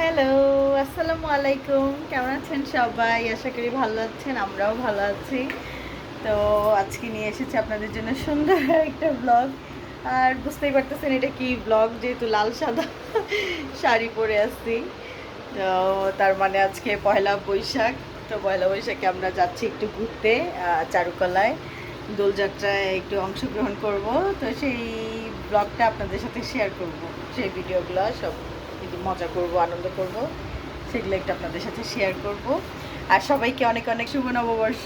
Hello, আসসালামু আলাইকুম। কেমন আছেন সবাই? আশা করি ভালো আছেন, আমরাও ভালো আছি। তো আজকে নিয়ে এসেছি আপনাদের জন্য সুন্দর একটা ব্লগ আর বুঝতেই পারতেছেন এটা কি ব্লগ যেহেতু লাল সাদা শাড়ি পরে আসছি তো তার মানে আজকে পয়লা বৈশাখ। তো পয়লা বৈশাখে আমরা যাচ্ছি একটু ঘুরতে চারুকলায়। দোলযাত্রায় একটু অংশগ্রহণ করব। তো সেই ব্লগটা আপনাদের সাথে শেয়ার করব। সেই ভিডিওগুলো সব মজা করব, আনন্দ করব, সেগুলো একটু আপনাদের সাথে শেয়ার করব। আর সবাইকে অনেক অনেক শুভ নববর্ষ।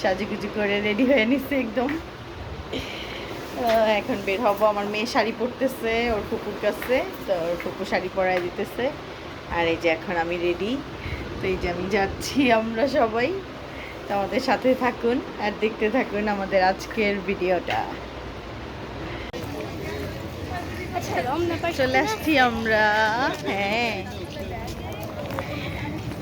সাজুগুজু করে রেডি হয়ে নিচ্ছে একদম। এখন বের হব, আমার মেয়ে শাড়ি পরতেছে, ওর ফুপুর কাছে, তো ওর ফুপু শাড়ি পরায় দিতেছে। আর এই যে এখন আমি রেডি তো এই যে আমি যাচ্ছি আমরা সবাই। তো আমাদের সাথে থাকুন আর দেখতে থাকুন আমাদের আজকের ভিডিওটা চলে আসছি আমরা। হ্যাঁ।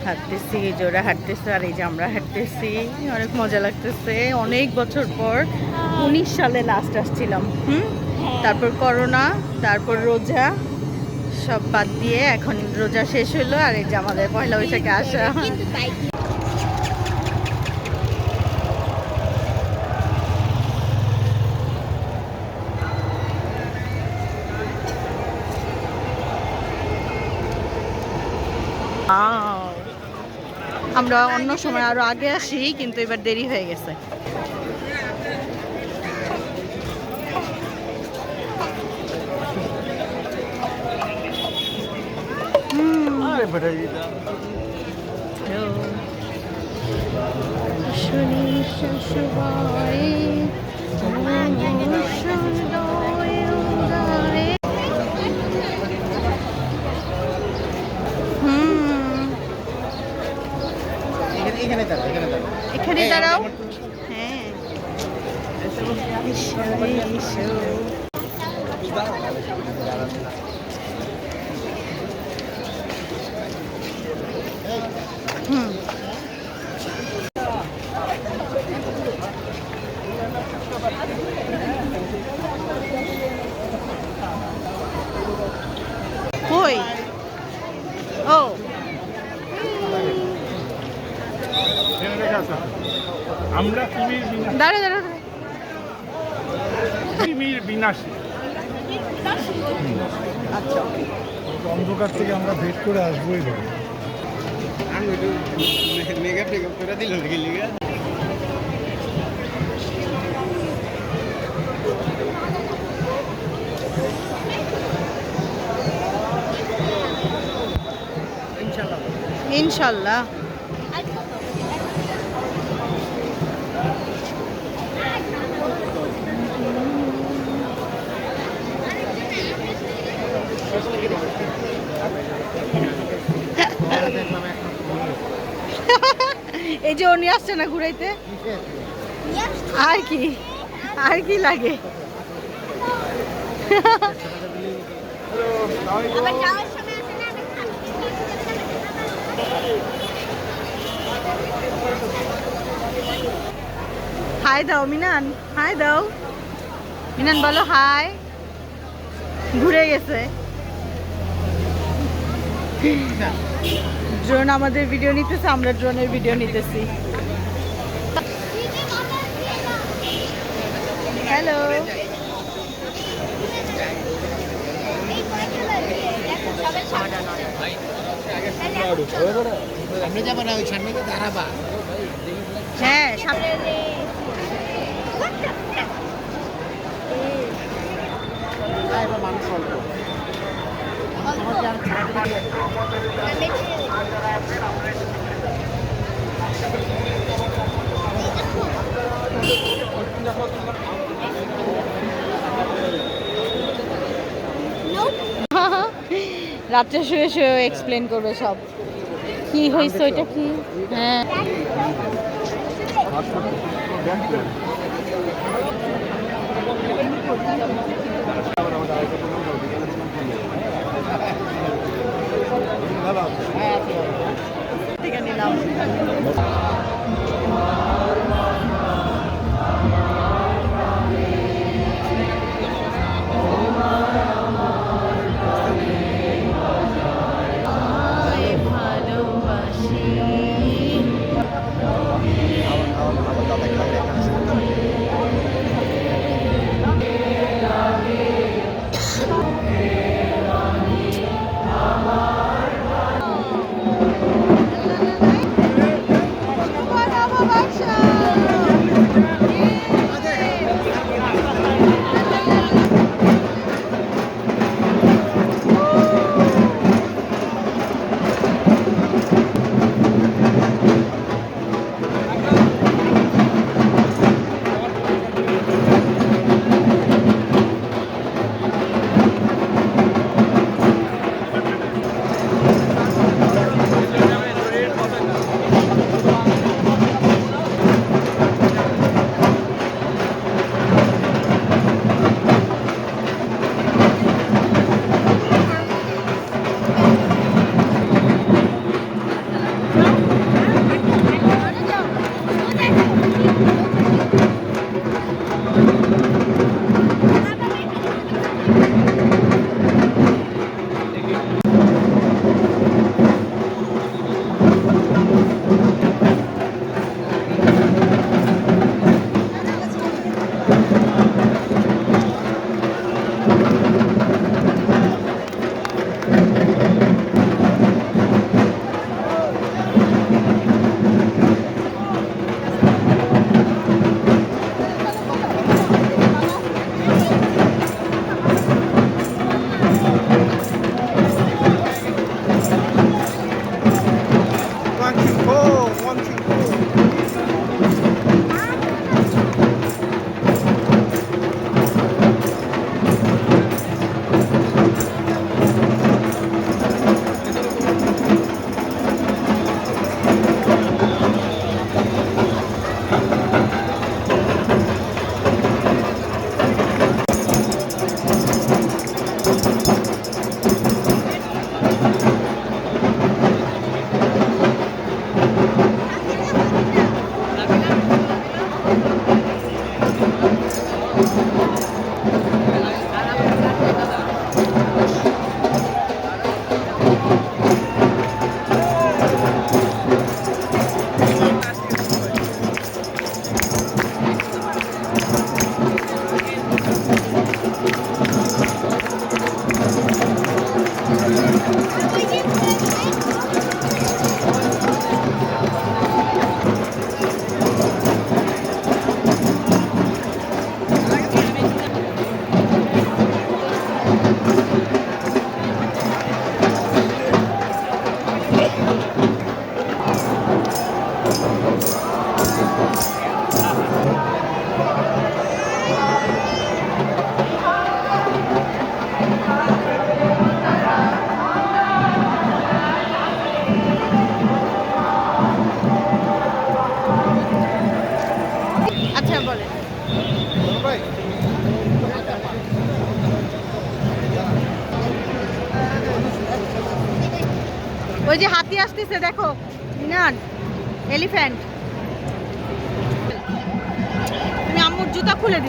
হাঁটতেছি জোড়া হাঁটতেছে আর এই যে আমরা হাঁটতেছি অনেক মজা লাগতেছে। অনেক বছর পর উনিশ সালে লাস্ট আসছিলাম। হুম? তারপর করোনা তারপর রোজা সব বাদ দিয়ে এখন রোজা শেষ হলো আর এই যে আমাদের পয়লা বৈশাখে আসা। আমরা অন্য সময় আরও আগে আসি কিন্তু এবার দেরি হয়ে গেছে শনি শ্বশুরবাড়ি, এখানে দাঁড়া এখানে দাঁড়া এখানে দাঁড়াও। হ্যাঁ। থেকে আমরা ভেট করে আসব এবার আমি একটু মেকআপ টেকআপ করে দিল নাকি লিগা ইনশাল্লাহ এই আসছে না ঘুরাইতে? আর কি? আর কি লাগে? হাই দাও মিনান। হাই দাও। মিনান বলো হাই। ঘুরে গেছে। ড্রোন আমাদের ভিডিও নিতেছে আমরা ড্রোনের ভিডিও নিতেছি। হ্যালো হ্যাঁ সামনে। মানুষ অল্প রাত্রে শুয়ে শুয়ে এক্সপ্লেন করবে সব। কি হয়েছে ওইটা কি? হ্যাঁ। থেকে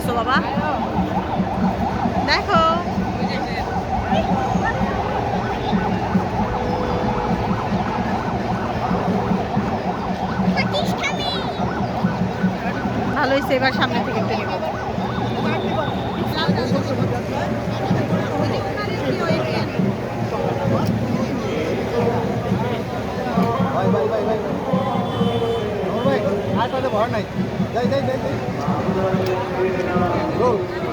দিছো বাবা। দেখো। ভালো হয়েছে, এবার সামনে থেকে একটু নেব। ভাই ভাই ভাই ভাই। ভাই নাই। যাই যাই যাই যাই। রোল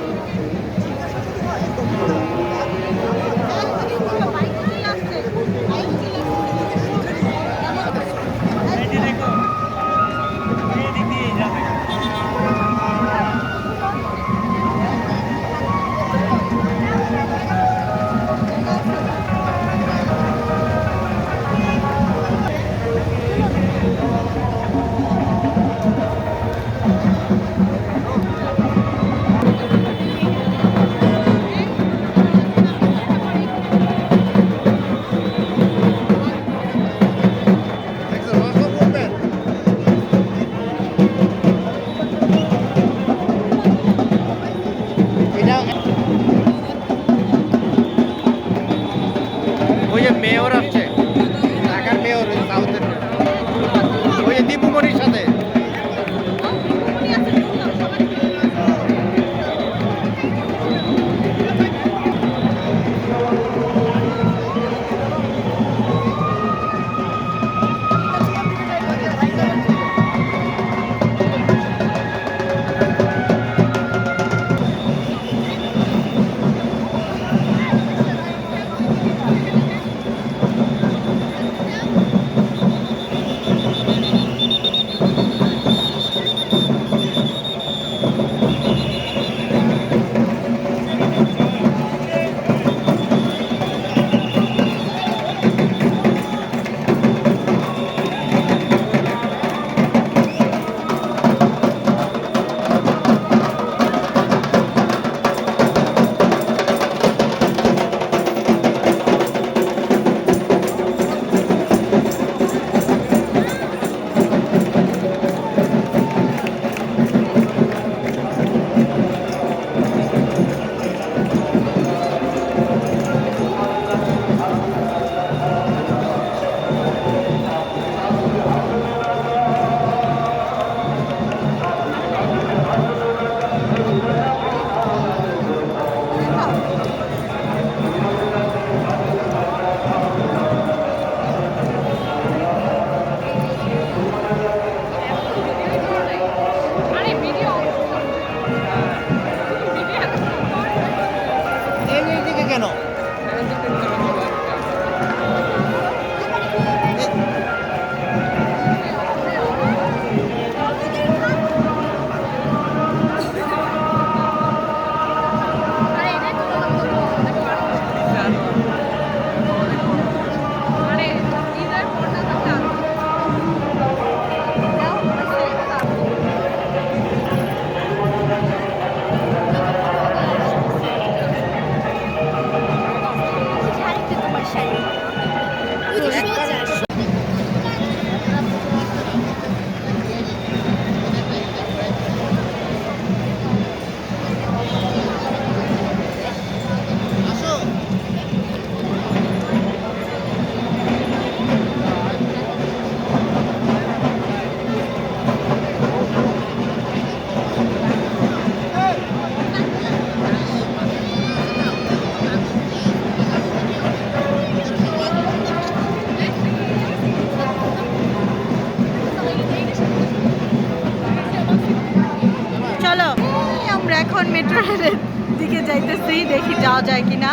যাওয়া যায় কিনা।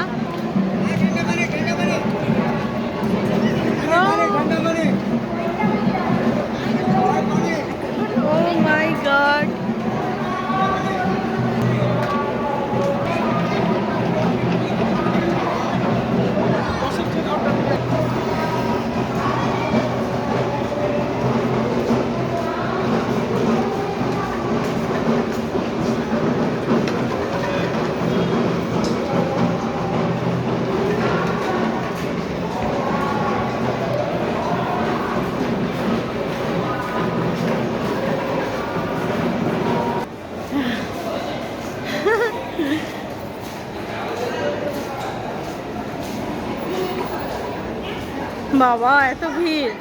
বাবা, এত ভিড়।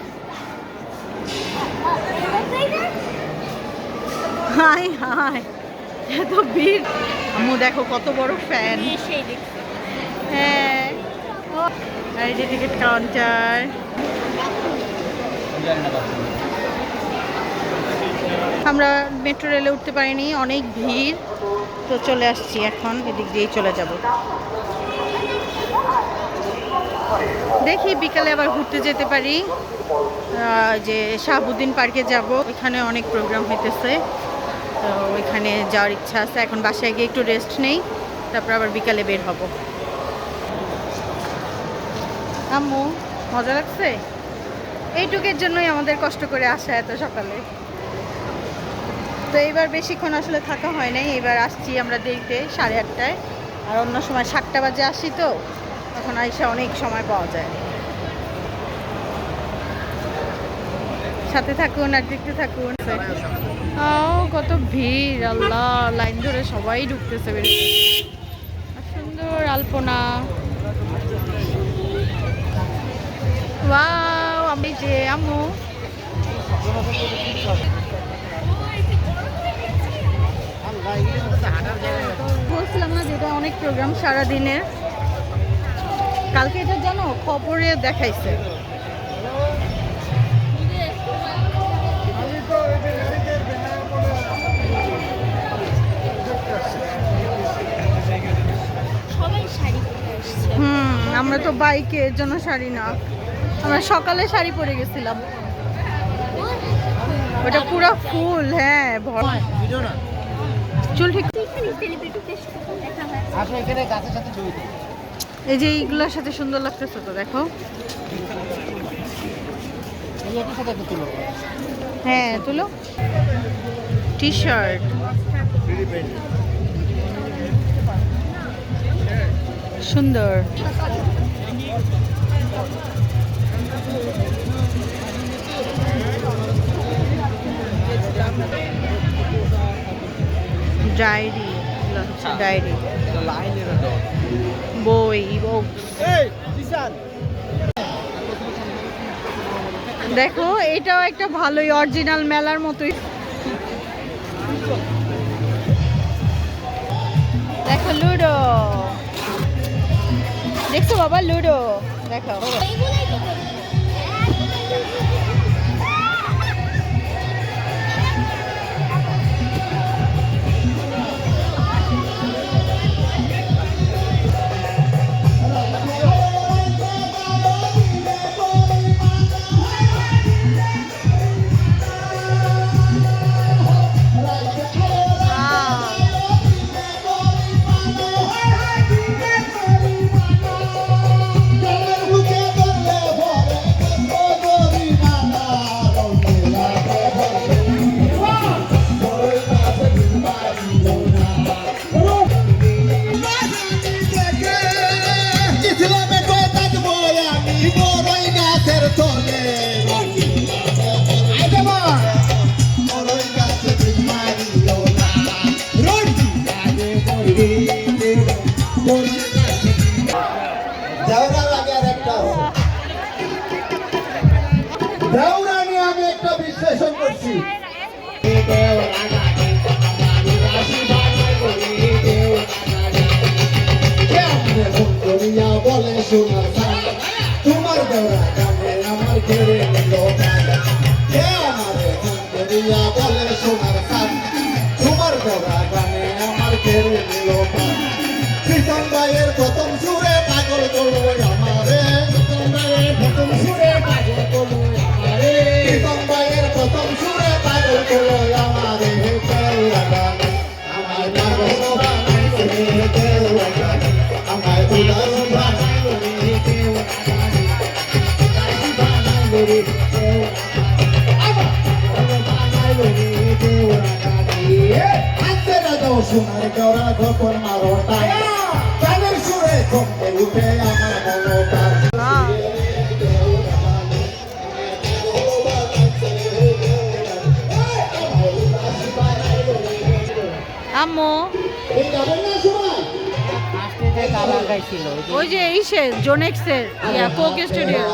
হাই এত ভিড়। আম্মু, দেখো কত বড় ফ্যান হ্যাঁ। এই যে কাউন্টার আমরা মেট্রো রেলে উঠতে পারিনি, অনেক ভিড়। তো চলে আসছি এখন, এদিক দিয়েই চলে যাব। দেখি বিকালে আবার ঘুরতে যেতে পারি। যে শাহাবুদ্দিন পার্কে যাব। এখানে অনেক প্রোগ্রাম হইতেছে। তো ওইখানে যাওয়ার ইচ্ছা আছে। এখন বাসায় গিয়ে একটু রেস্ট নেই। তারপর আবার বিকালে বের হব। আম্মু, মজা লাগছে? এইটুকের জন্যই আমাদের কষ্ট করে আসা এত সকালে। তো এইবার বেশিক্ষণ আসলে থাকা হয় নাই। এবার আসছি আমরা দেখতে সাড়ে আটটায়। আর অন্য সময় সাতটা বাজে আসি তো। তখন আইসা অনেক সময় পাওয়া যায়। সাথে থাকুন আর দেখতে থাকুন। কত ভিড়, আল্লাহ, লাইন ধরে সবাই ঢুকতেছে সুন্দর আলপনা। আমি যে আমু বলছিলাম না যেটা অনেক প্রোগ্রাম সারা দিনের কালকে এটা জানো খবরে দেখাইছে। হুম আমরা তো বাইকে এর জন্য শাড়ি না। আমরা সকালে শাড়ি পরে গেছিলাম। ওটা পুরো ফুল হ্যাঁ ভরা চুল ঠিক আসো এখানে গাছের সাথে ছবি এই যে এইগুলোর সাথে সুন্দর লাগতেছে তো দেখো। হ্যাঁ তুলো। টি শার্ট সুন্দর ডায়েরি ডায়েরি লাইনের বই বুকস দেখো এটাও একটা ভালোই অরিজিনাল মেলার মতোই। দেখো লুডো। দেখছ বাবা লুডো। দেখো। ভাই তোমার দেওয়া গানে আমার ঘেরে নিল কে আমারে ফোন করিয়া বলে সোনার ভাই তোমার দেওয়া গানে আমার ঘেরে সোনার গড়া গোপন মারো টাই সুরে কমতে উঠে আমার মনোটার বাহ। আম্মু ওই যে সে জোনেক্সের ইয়া কোক স্টুডিও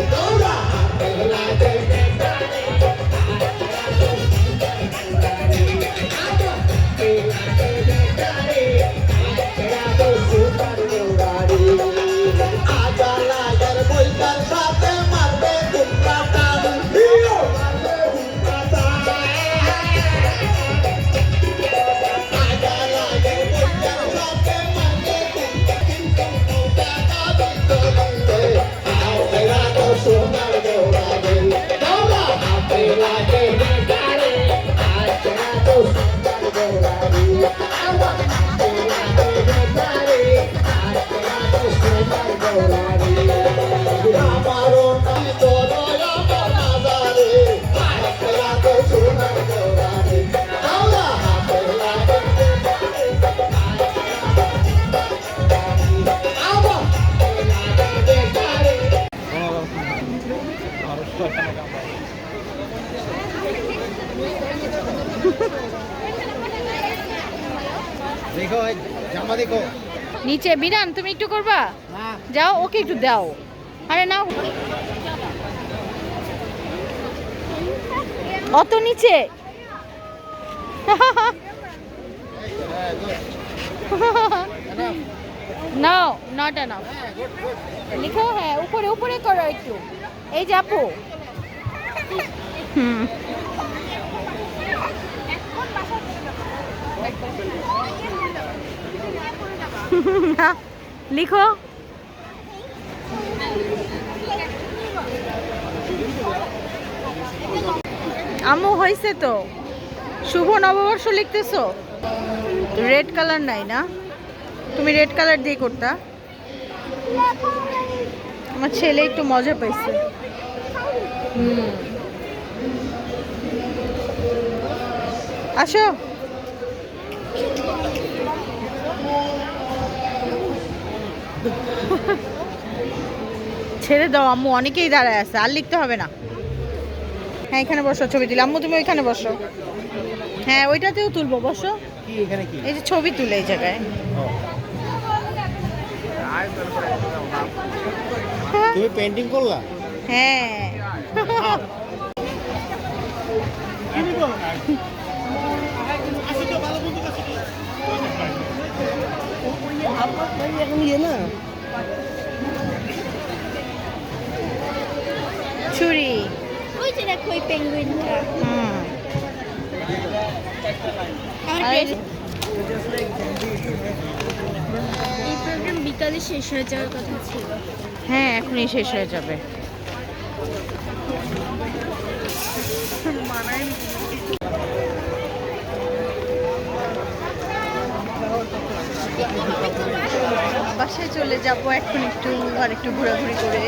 Oh! নিচে বিরান তুমি একটু করবা? যাও ওকে একটু দাও। আরে নাও। অত নিচে? নাও নট এনাফ লিখো হ্যাঁ উপরে উপরে করো একটু। এই যে আপু। হুম। লিখো। আম্মু হয়েছে তো। শুভ নববর্ষ লিখতেছো? রেড কালার নাই না? তুমি রেড কালার দিয়ে করতা। আমার ছেলে একটু মজা পাইছে। আসো। ছেড়ে দাও আম্মু অনেকেই দাঁড়ায় আছে আর লিখতে হবে না। হ্যাঁ এখানে বসো ছবি দিলে আম্মু তুমি ওইখানে বসো। হ্যাঁ ওইটাতেও তুলবো বসো। কি এখানে কি? এই যে ছবি তুলে এই জায়গায়। তুমি পেন্টিং করলা? হ্যাঁ। ছুরি ওই যে দেখো ওই পেঙ্গুইনটা হুম। এই প্রোগ্রাম বিকালে শেষ হয়ে যাওয়ার কথা ছিল। হ্যাঁ এখনই শেষ হয়ে যাবে। বাসায় চলে যাব এখন একটু আর একটু ঘোরাঘুরি করে।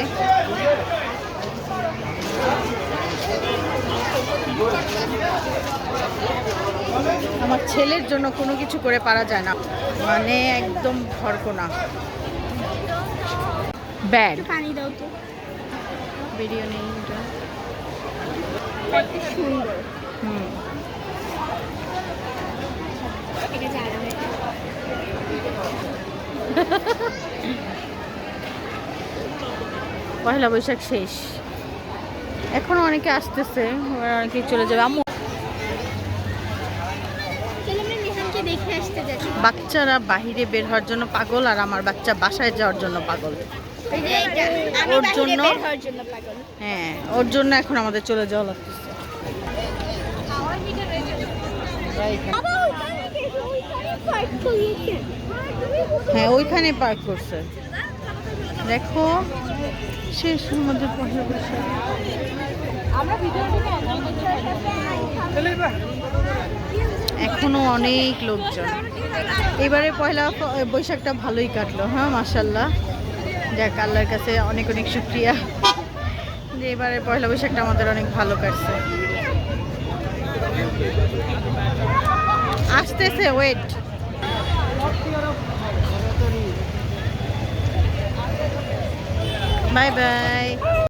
আমার ছেলের জন্য কোনো কিছু করে পারা যায় না। মানে একদম ভরকোনা। একটু পানি দাও তো। ভিডিও নেই সুন্দর। হুম। পয়লা বৈশাখ শেষ। এখনও অনেকে আসতেছে অনেকে চলে যাবে। যাচ্ছি বাচ্চারা বাহিরে বের হওয়ার জন্য পাগল আর আমার বাচ্চা বাসায় যাওয়ার জন্য পাগল। আমি ওর জন্য- হ্যাঁ ওর জন্য এখন আমাদের চলে যাওয়া লাগতেছে বাবা ওইখানে দেখো, ওইখানে park করিয়েছে। হ্যাঁ ওইখানে পার্ক করছে। দেখো শেষ বৈশাখ এখনও অনেক লোকজন। এবারে পয়লা বৈশাখটা ভালোই কাটলো হ্যাঁ মাসাল্লাহ যাক, আল্লাহর কাছে অনেক অনেক শুক্রিয়া। যে এবারে পয়লা বৈশাখটা আমাদের অনেক ভালো কাটছে। আসতেছে ওয়েট বাই বাই